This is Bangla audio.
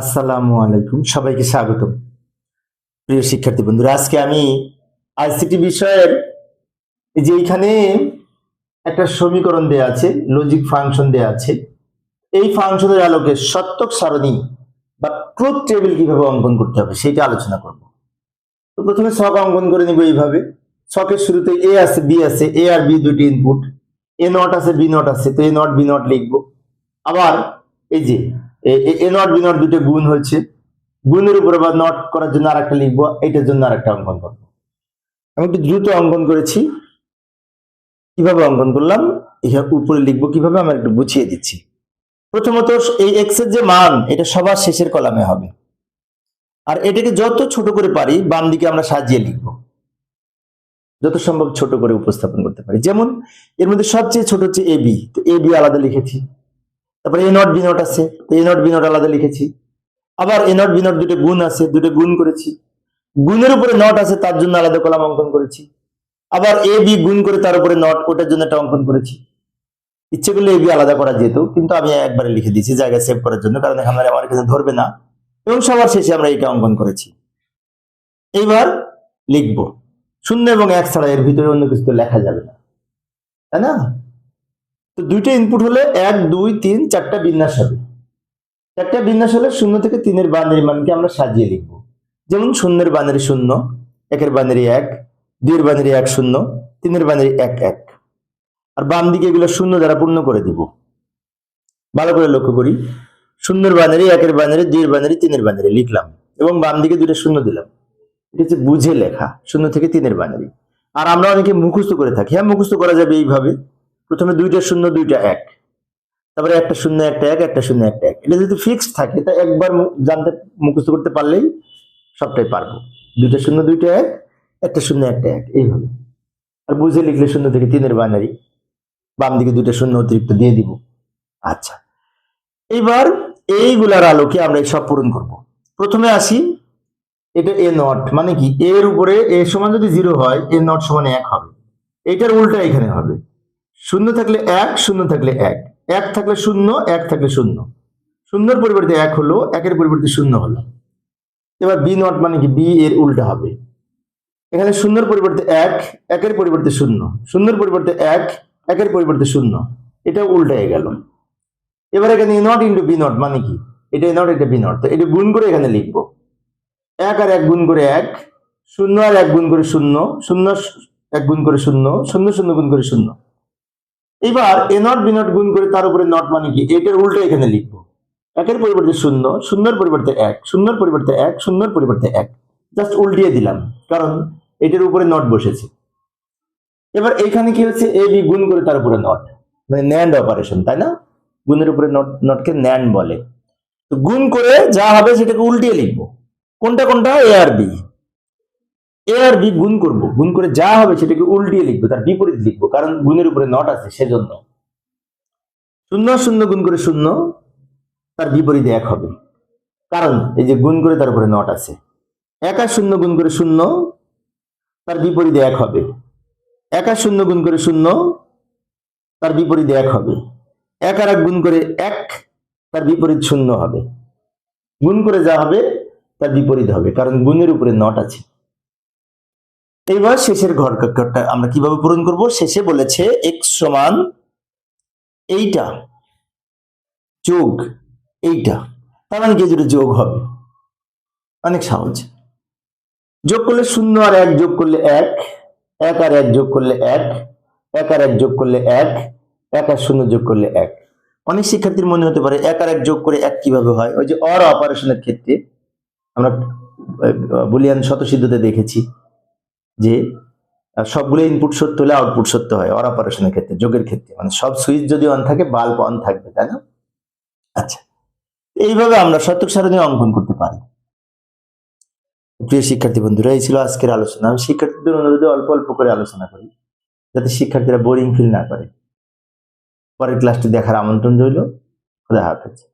আসসালামু আলাইকুম, সবাইকে স্বাগতম। প্রিয় শিক্ষার্থী বন্ধুরা, আজকে আমি আইসিটি বিষয়ের যে এইখানে একটা সমীকরণ দেয়া আছে লজিক ফাংশন দেয়া আছে। এই ফাংশনের আলোকে সত্যক সারণী বা ট্রুথ টেবিল কীভাবে অঙ্কন করতে হবে সেটা আলোচনা করব। তো প্রথমে ছক অঙ্কন করে নিব এইভাবে। ছকের শুরুতে এ আছে বি আছে এ আর বি দুটি ইনপুট এ নট আছে বি নট আছে, তো এ নট বি নট লিখব। আবার এই যে এ নট বি নট দুটো গুণ হয়েছে। গুণের উপর আবার নট করার জন্য আর একটা লিখব, এটার জন্য আর একটা অঙ্কন করব। আমি একটু দ্রুত অঙ্কন করেছি। কীভাবে অঙ্কন করলাম? এখানে উপরে লিখব কীভাবে আমরা একটু বুঝিয়ে দিচ্ছি। প্রথমত, এই এক্সের যে মান, এটা সবার শেষের কলামে হবে। আর এটাকে যত ছোট করে পারি, বাম দিকে আমরা সাজিয়ে লিখব। যত সম্ভব ছোট করে উপস্থাপন করতে পারি। যেমন, এর মধ্যে সবচেয়ে ছোট হচ্ছে এ বি তো এ বি আলাদা লিখেছি। তারপরে এ নট বি নট আছে। এ নট বি নট আলাদা লিখেছি। আবার এ নট বি নট দুটো গুণ আছে, দুটো গুণ করেছি। গুণের উপরে নট আছে, তার জন্য আলাদা কলাম অঙ্কন করেছি। আবার এ বি গুণ করে তার উপরে নট ওটার জন্য একটা অঙ্কন করেছি। ইচ্ছে করলে এ বি আলাদা করা যেত, কিন্তু আমি একবারে লিখে দিয়েছি, জায়গা সেভ করার জন্য, কারণ এখানে আমার কাছে ধরবে না। এবং সবার শেষে আমরা এটা অঙ্কন করেছি। এইবার লিখব। শূন্য এবং এক ছাড়া এর ভিতরে অন্য কিছু তো লেখা যাবে না। তাই না? তো দুইটা ইনপুট হলে এক, দুই, তিন, চারটা বিন্যাস হবে। চারটা বিন্যাস হলে শূন্য থেকে তিনের বানের মানকে আমরা সাজিয়ে লিখব। যেমন শূন্যের বানের শূন্য, একের বানের এক, দুইয়ের বানের এক শূন্য, তিনের বানের এক এক। আর বাম দিকে এগুলো শূন্য দ্বারা পূর্ণ করে দিব। ভালো করে লক্ষ্য করি। শূন্যের বানারি একের বানারি দুইয়ের বানারি তিনের বানারি লিখলাম এবং বাম দিকে দুইটা শূন্য দিলাম। এটা হচ্ছে বুঝে লেখা, শূন্য থেকে তিনের বানারি আর আমরা অনেকে মুখস্থ করে থাকি। হ্যাঁ মুখস্থ করা যাবে এইভাবে। প্রথমে দুইটা শূন্য, দুইটা এক। তারপরে একটা শূন্য, একটা এক, একটা শূন্য, একটা এক। এটা যদি ফিক্সড থাকে, তা একবার জানতে, মুখস্থ করতে পারলেই সবটাই পারব। দুইটা শূন্য, দুইটা এক, একটা শূন্য, একটা এক, এইভাবে। আর বুঝে লিখলে শূন্য থেকে তিনের বানারি বাম দিকে দুইটা শূন্য অতিরিক্ত দিয়ে দিব। আচ্ছা। এইবার এইগুলার আলোকে আমরা এই সব পূরণ করব। প্রথমে আসি, এটা এ নট মানে কি? এর উপরে এ সমান যদি জিরো হয় এ নট সমান এক হবে। এটার উল্টা এখানে হবে। শূন্য থাকলে এক, শূন্য থাকলে এক। এক থাকলে শূন্য, এক থাকলে শূন্য। শূন্যর পরিবর্তে এক হলো, একের পরিবর্তে শূন্য হলো। এবার বি নট মানে কি? বি এর উল্টা হবে। এখানে শূন্যর পরিবর্তে এক, একের পরিবর্তে শূন্য। শূন্যর পরিবর্তে এক, একের পরিবর্তে শূন্য। এটা উল্টায় গেল। এবার এখানে A not into B not মানে কি? এটা এ নট, এটা বি নট। তো এটা গুণ করে এখানে লিখব। এক আর এক গুণ করে এক, শূন্য আর এক গুণ করে শূন্য শূন্য এক গুণ করে শূন্য শূন্য শূন্য গুণ করে শূন্য। এবার এ নট বি নট গুণ করে তার উপরে নট মানে কি? এটার উল্টো এখানে লিখব। একের পরিবর্তে শূন্য, শূন্যর পরিবর্তে এক, শূন্যর পরিবর্তে এক, শূন্যর পরিবর্তে এক। জাস্ট উল্টিয়ে দিলাম, কারণ এটার উপরে নট বসেছে। এবার এখানে কি হচ্ছে? এ বি গুণ করে তার উপরে নট মানে ন্যান্ড অপারেশন তাই না? গুণের উপরে নট নটকে ন্যান্ড বলে। তো গুণ করে যা হবে সেটাকে উল্টিয়ে লিখব। কোনটা কোনটা? এ আর বি এ আর বি গুণ করব। গুণ করে যা হবে সেটাকে উল্টিয়ে লিখব, তার বিপরীত লিখব, কারণ গুণের উপরে নট আছে সেজন্য। শূন্য শূন্য গুণ করে শূন্য, তার বিপরীতে এক হবে। কারণ এই যে গুণ করে তার উপরে নট আছে। এক শূন্য গুণ করে শূন্য, তার বিপরীতে এক হবে। এক শূন্য গুণ করে শূন্য, তার বিপরীতে এক হবে। এক আর এক গুণ করে এক, তার বিপরীত শূন্য হবে। গুণ করে যা হবে, তার বিপরীত হবে, কারণ গুণের উপরে নট আছে। এইবার শেষের ঘর ঘরটা আমরা কীভাবে পূরণ করব? শেষে বলেছে এক্স সমান এইটা যোগ এইটা। তার মানে কি? দুটো যোগ হবে। অনেক সহজ। যোগ করলে শূন্য আর এক যোগ করলে এক এক আর এক যোগ করলে এক এক আর এক যোগ করলে এক এক আর শূন্য যোগ করলে এক। অনেক শিক্ষার্থীর মনে হতে পারে এক আর এক যোগ করে এক কীভাবে হয়? ওই যে অর অপারেশনের ক্ষেত্রে আমরা বুলিয়ান শতসিদ্ধতে দেখেছি। যে সবগুলো ইনপুট সত্য হলে আউটপুট সত্য হয় অর অপারেশনের ক্ষেত্রে, যোগের ক্ষেত্রে। মানে সব সুইচ যদি অন থাকে বাল্ব অন থাকবে, তাই না? আচ্ছা এইভাবে আমরা শতক সারণী অঙ্কন করতে পারি। প্রিয় শিক্ষার্থী বন্ধুরা, এই ছিল আজকের আলোচনা। আমি শিক্ষার্থীদের অনুরোধে অল্প অল্প করে আলোচনা করি, যাতে শিক্ষার্থীরা বোরিং ফিল না করে। পরের ক্লাসটি দেখার আমন্ত্রণ রইল। খোদা হাফেজ।